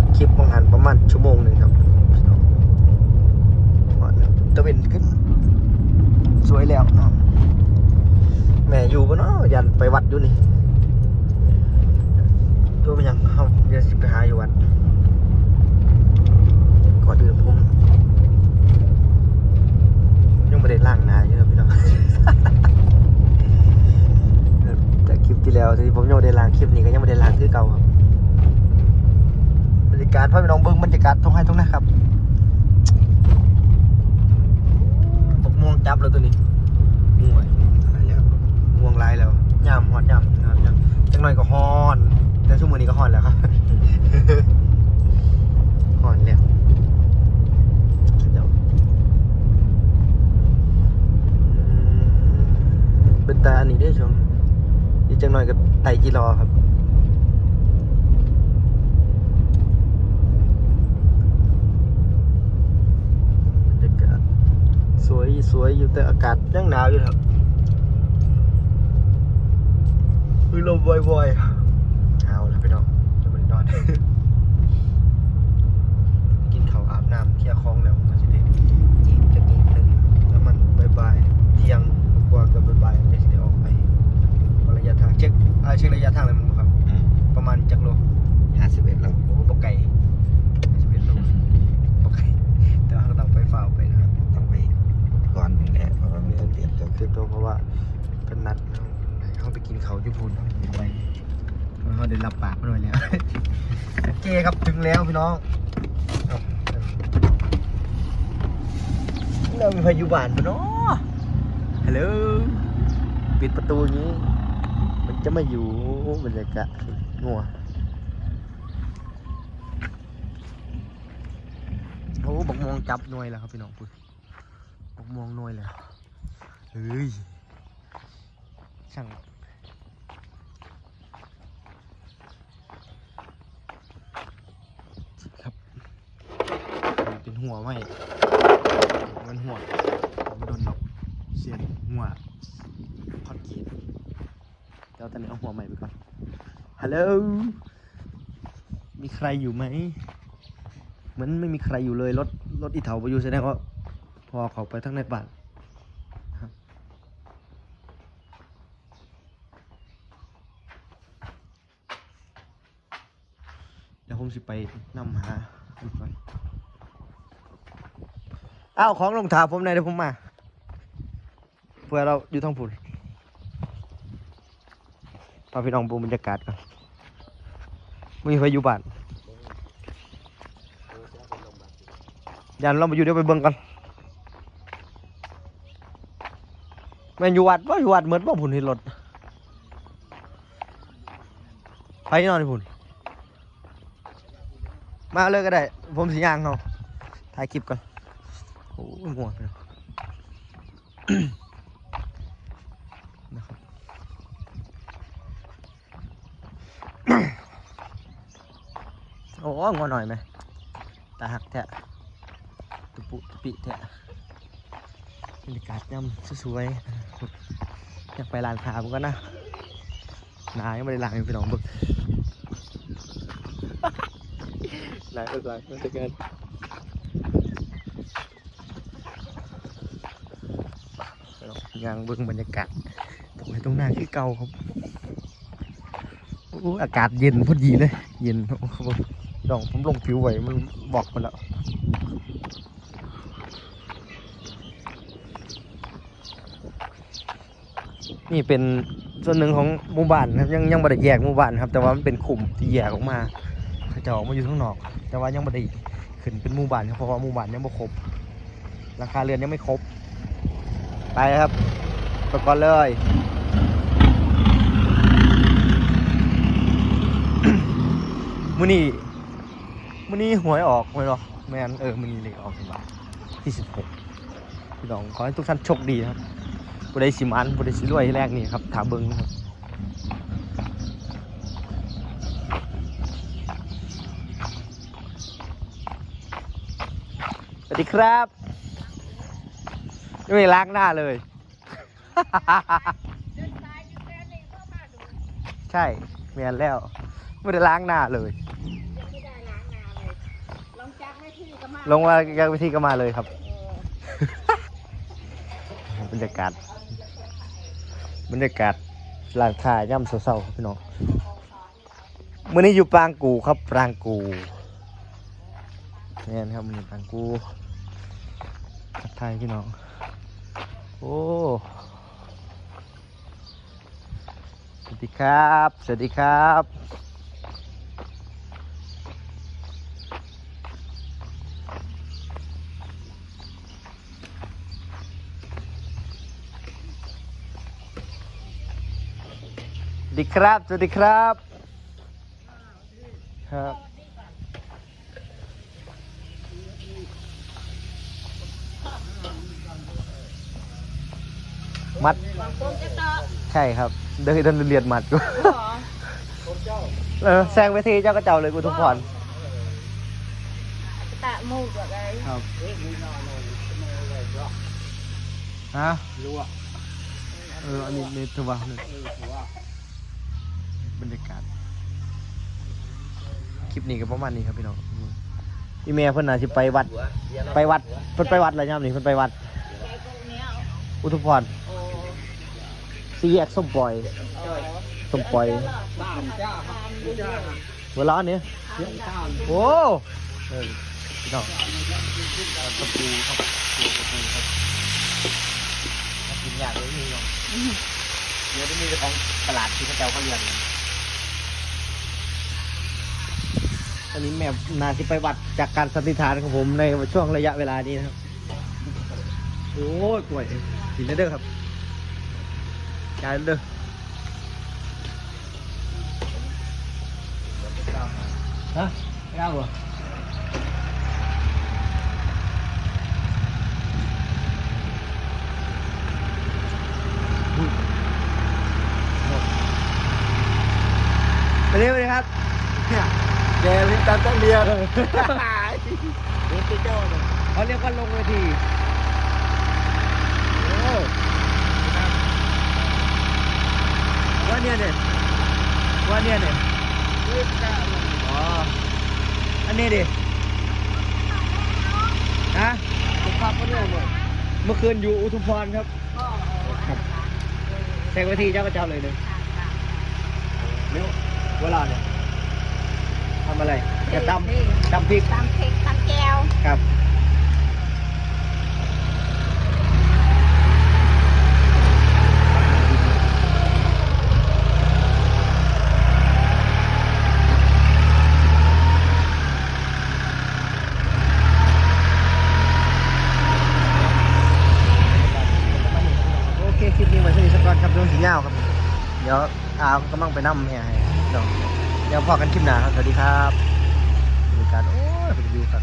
จากคลิปบางหันประมาณชั่วโมงหนึ่งครับแตะเวนขึ้น สวยแล้วเนาะแม่อยู่ปะเนาะยันไปวัดอยู่นี่ตัวเป็นยังเฮาเดี๋ยวสิไปหาอยู่วัดก่อนอื่นผม ยังไม่ได้ล้างหน้าอยู่นะพี่น้อง จากคลิปที่แล้วที่ผมยังไม่ได้ล้างคลิปนี้ก็ยังไม่ได้ล้างคือเก่าครับบรรยากาศพ่อพี่น้องเบิ้งบรรยากาศตรงให้ตรงหนะครับ รับแล้วตัวนี้ม่วยอะไรแล้วม่วงลายแล้วย่ำฮอนย่ำนะครับย่ำจังหน่อยก็ฮอน แต่ชั่วโมงนี้ก็ฮอนแล้วครับฮอนแล้วเดี๋ยวเป็นตาอันนี้ด้วยชมอีกจังหน่อยกับไตจีรอครับ บรรยากาศส วยสวยอยู่แต่อากาศยังหนาวอยู่ครับอุ้ยลมบ่อยๆเอาแล้วพี่น้องจะไม่ได้นอน กินข้าวอาบน้ำเคลียร์คลองแล้วมาสิเด็จีบจะกีบหนึ่งแล้วมันบ่ายๆเที่ยงกว่ากับบ่ายๆมันจะสิได้ออกไประยะทางเช็คอ่าเช็คระยะทางเลยมันบ่ครับ ประมาณจักโลห้าสิบเอ็ดแล้ ให้เขาไปกินเขาญี่ปุ่นเขาไปเขาได้รับปากมาหน่อยแล้วโอเคครับถึงแล้วพี่น้องเรามีพายุบานปะเนาะฮัลโหลปิดประตูอย่างนี้ มันจะมาอยู่บรรยากาศงัวโอ้บักมวงจับหน่วยแล้วครับพี่น้องปุ๊บบักมวงหน่วยแล้วเฮ้ยช่างครับมันเป็น หัวไหมมันหัวมันโดนดอกเสียนหัวคอนกรีตเดี๋ยวตอนนี้เอาหัวใหม่ไปก่อนฮัลโหลมีใครอยู่ไหมเหมือนไม่มีใครอยู่เลยรถรถอีเถาไปอยู่แสดงว่าพอเขาไปทั้งในบ้านเดี๋ยวผมสิไปนำหาดูก่อน อ้าวของรองเท้าผมไหนอยเดี๋ยวผมมาเพื่อเราอยู่ท้องผุนพาพี่น้องดูบรรยากาศก่อนมีไฟอยู่บ้านยันเรามาอยู่เดี๋ยวไปเบิ่งกันแม่นอยู่วัดว่าอยู่วัดเหมือนว่าผุนเห็นรถไปนอนในผุนมาเลยก็ได้ ผมสียางเขาถ่ายคลิปก่อน อ้ยหัวเลยนะครับโอ้งอหน่อยไหมตาหักแทะตุปุตุปิแทะบรรยากาศย่ำสวยๆอยากไปร้านค้าผมก็นะนายังไม่ได้ล้างอยู่พี่น้องเบึกหลายหลายมาจากกัน ยางเบิ่งบรรยากาศตรงไหนตรงหน้าคือเก่าครับโอ้อากาศเย็นพอดีเลย เย็นโอ้โหดองผมลงผิวไว้มันบอกมาแล้วนี่เป็นส่วนหนึ่งของหมู่บ้านครับยังยังไม่ได้แยกหมู่บ้านครับ แต่ว่ามันเป็นขุมที่แยกออกมาเขาจะออกมาอยู่ข้างนอก แต่ว่ายังไม่ได้ขึ้นเป็นหมู่บ้านครับเพราะว่าหมู่บ้านยังไม่ครบราคาเรือนยังไม่ครบ ไปครับไปก่อนเลยมื้อนี้มื้อนี้หวยออกหวยหรอแมนเออมื้อนี้เลขออกเป็นว่าที่สิบหกพี่น้องขอให้ทุกท่านโชคดีครับบุได้สิมันบุได้สิรวยแรกนี่ครับถามเบิงนะครับสวัสดีครับ ไม่ล้างหน้าเลย ใช่แมแมนแล้ว ไม่ได้ล้างหน้าเลยไม่ได้ล้างนาเลยลงจากไม่ที่ก็มาลงมาจากวิธีก็มาเลยครับเออบรรยากาศ บรรยากาศหลังถ่ายย่ำเศร้าๆครับพี่น้องมื่อนี้อยู่ปรางกูครับปรางกูนี่นครับมันอยู่ปรางกูทักทายพี่น้อง โอ้สวัสดีครับ สวัสดีครับ สวัสดีครับ สวัสดีครับ ครับ มัดบางคนจะต่อใช่ครับ เดินเดินเรียนมัดกู หรอเออแซงไปทีเจ้าก็เจ้าเลยกูทุกคนตะมูกอะไรครับฮะรู้อะเออ อันนี้ในตัวหนึ่งบรรยากาศ คลิปนี้ก็ประมาณนี้ครับพี่น้องพี่เมย์เพิ่นน่ะสิไปวัด ไปวัดเพิ่นไปวัดอะไรย่ำนี่เพิ่นไปวัด ใจพวกเนี้ยอุทุพรโอ้ สี่แยกส้มปล่อยส้มปล่อยเวลาเนี้ยโอ้เออพี่น้องประตูครับประตูประตูครับมากินยากเลยพี่น้องเดี๋ยวจะมีของตลาดที่เขาเจ้าเขาเรียนกันตอนนี้แม่นาที่ไปวัดจากการสันนิษฐานของผมในช่วงระยะเวลานี้นะครับ โอ้ยกล้วยกินได้เด้อครับ จ่ายเด้อฮะไม่เอาเหรออุ๊ยไปเร็วเลยครับเนี่ยแกลิ้นตาต้องเดียวเลยเด็กเจ้าเนี่ยเขาเรียกว่าลงเวทีโอ้ว่า เนี่ยเนี่ยว่าเนี่ยเนี่ยอ๋ออันนี้ดินะผมขับมาเนี่ยหมดเมื่อคืนอยู่อุทุมพรครับครับแทงเวทีเจ้าก็เจ้าเลยเลยเร็วเวลาเนี่ยทำอะไรจะตำตำพริกตำเค็กตำแก้วครับ โอเค คลิปนี้ไว้สนิทสัก ยาวครับเรื่องสีเงาครับ เดี๋ยวอาวกำลังไปนั่มเนี่ยให้เดี๋ยวพอกันคลิปหน้าครับ สวัสดีครับบริการโอ้ยเป็นวิวครับ